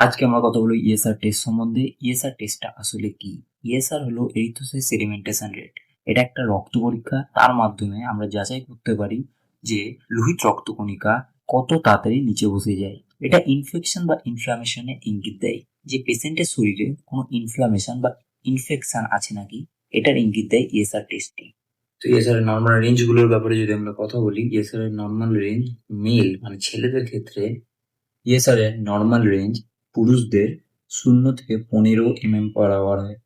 আজকে আমরা কথা বলব ইএসআর টেস্ট সম্বন্ধে। ইএসআর টেস্টটা আসলে কি? ইএসআর হলো এরিথ্রোসাইট সেডিমেন্টেশন রেট এটা একটা রক্ত পরীক্ষা। তার মাধ্যমে আমরা যাচাই করতে পারি যে লোহিত রক্তকণিকা কত তাড়াতাড়ি নিচে বসে যায়। এটা ইনফেকশন বা ইনফ্লামেশনের ইঙ্গিত দেয়। যে পেশেন্টের শরীরে কোনো ইনফ্লামেশন বা ইনফেকশন আছে নাকি, এটার ইঙ্গিত দেয় ইএসআর টেস্টটি তো ইএসআর এর নর্মাল রেঞ্জগুলোর ব্যাপারে যদি আমরা কথা বলি ইএসআর এর নর্মাল রেঞ্জ মেল মানে ছেলেদের ক্ষেত্রে ইএসআর এর নর্মাল রেঞ্জ পুরুষদের শূন্য থেকে পনেরো এমএম পার আওয়ার হয়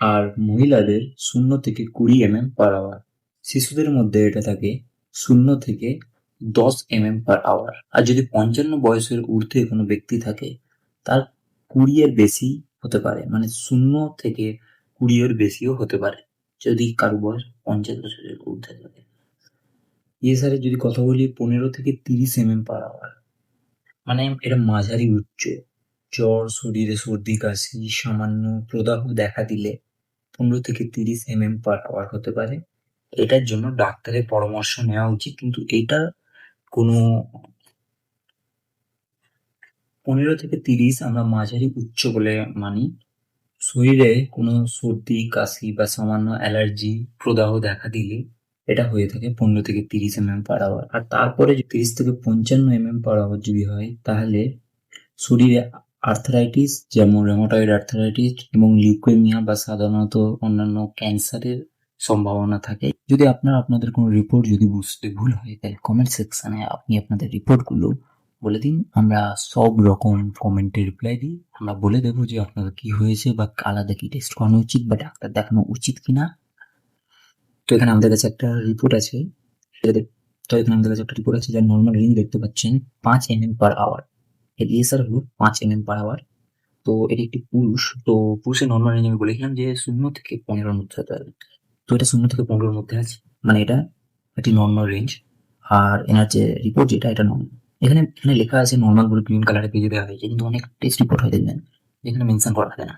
আর মহিলাদের শূন্য থেকে কুড়ি এমএম পার আওয়ার শিশুদের মধ্যে এটা থাকে শূন্য থেকে দশ এমএম পার আওয়ার আর যদি পঞ্চান্ন বয়সের ঊর্ধ্বে কোনো ব্যক্তি থাকে, তার কুড়ি এর বেশি হতে পারে মানে শূন্য থেকে কুড়ি এর বেশিও হতে পারে, যদি কারও বয়স পঞ্চাশ বছরের ঊর্ধ্বে থাকে। ইএসআর যদি কথা বলি, পনেরো থেকে তিরিশ এমএম পার আওয়ার মানে এটা মাঝারি উচ্চ। জ্বর, শরীরে সর্দি, কাশি, সামান্য প্রদাহ দেখা দিলে পনেরো থেকে তিরিশ এম এম পার আওয়ার হতে পারে। এটার জন্য ডাক্তারের পরামর্শ নেওয়া উচিত, কিন্তু এটা কোনো পনেরো থেকে তিরিশ আমরা মাঝারি উচ্চ বলে মানি। শরীরে কোনো সর্দি, কাশি বা সামান্য অ্যালার্জি প্রদাহ দেখা দিলে এটা হয়ে থাকে পনেরো থেকে তিরিশ এমএম পার আওয়ার আর তারপরে তিরিশ থেকে পঞ্চান্ন এমএম পার আওয়ার যদি হয়, তাহলে শরীরে আর্থারাইটিস যেমন রেমোটয়েড আর্থারাইটিস এবং লিউকেমিয়া বা সাধারণত অন্যান্য ক্যান্সারের সম্ভাবনা থাকে। যদি আপনার, আপনাদের কোনো রিপোর্ট যদি বুঝতে ভুল হয়, তাহলে কমেন্ট সেকশনে আপনি আপনাদের রিপোর্টগুলো বলে দিন। আমরা সব রকম কমেন্টে রিপ্লাই দিই। আমরা বলে দেবো যে আপনাদের কি হয়েছে বা আলাদা কি টেস্ট করানো উচিত বা ডাক্তার দেখানো উচিত কিনা। এখানে আমাদের কাছে একটা রিপোর্ট আছে। তো এখানে আমাদের কাছে একটা রিপোর্ট আছে, যার নর্মাল রেঞ্জ দেখতে পাচ্ছেন পাঁচ এম এম পার আওয়ার এর ইএসআর হলো পাঁচ এম এম পার আওয়ার তো এটি একটি পুরুষ, তো পুরুষের নর্মাল রেঞ্জ আমি বলেছিলাম যে শূন্য থেকে পনেরোর মধ্যে হতে হবে তো এটা শূন্য থেকে পনেরোর মধ্যে আছে মানে এটা একটি নর্মাল রেঞ্জ আর এনার যে রিপোর্ট যেটা, এটা নর্মাল এখানে এখানে লেখা আছে নর্মাল বলে গ্রিন কালারে পেজে দেওয়া হয়েছে, কিন্তু অনেক টেস্ট রিপোর্ট হয়ে দেখবেন, যেখানে মেনশন করা থাকে না।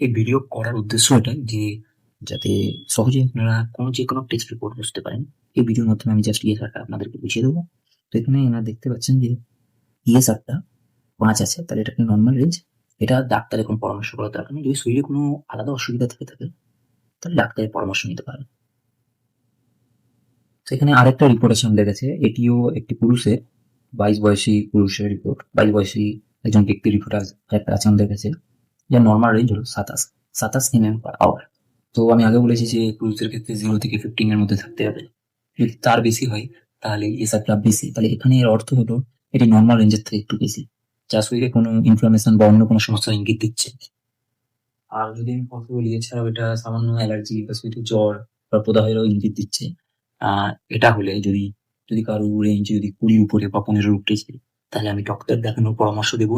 এই ভিডিও করার উদ্দেশ্য এটা যে যাতে সহজে আপনারা কোনো যে কোনো টেস্ট রিপোর্ট বুঝতে পারেন। এই ভিডিওর মাধ্যমে আমি জাস্ট ইএসআরটা আপনাদেরকে বুঝিয়ে দেবো। তো এখানে এনারা দেখতে পাচ্ছেন যে ইএসআরটা পাঁচ আছে, তাহলে এটা একটা নর্মাল রেঞ্জ এটা ডাক্তারের কোনো পরামর্শ করা দরকার নেই। যদি শরীরে কোনো আলাদা অসুবিধা থেকে থাকে, তাহলে ডাক্তারের পরামর্শ নিতে পারেন। তো এখানে আরেকটা রিপোর্ট আছে আমাদের কাছে। এটিও একটি পুরুষের, বাইশ বয়সী পুরুষের রিপোর্ট বাইশ বয়সী একজন ব্যক্তির রিপোর্ট একটা আছে আমাদের কাছে। যার নর্মাল রেঞ্জ হলো সাতাশ। সাতাশ এমএম পার আওয়ার তো আমি আগে বলেছি যে পুরুষদের ক্ষেত্রে জিরো থেকে ফিফটিন এর মধ্যে থাকতে হবে। যদি তার বেশি হয়, তাহলে এসআরটা বেশি। তাহলে এখানে এর অর্থ হলো, এটি নর্মাল রেঞ্জের থেকে একটু বেশি। যা শরীরে কোনো ইনফ্লামেশন বা অন্য কোনো সমস্যার ইঙ্গিত দিচ্ছে। আর যদি আমি কথা বলি, এছাড়াও এটা সামান্য অ্যালার্জি বা শুধু জ্বর বা প্রদাহেরও ইঙ্গিত দিচ্ছে। এটা হলে যদি যদি কারও রেঞ্জ যদি কুড়ির উপরে বা পনেরোর উপরে তাহলে আমি ডক্টর দেখানোর পরামর্শ দেবো।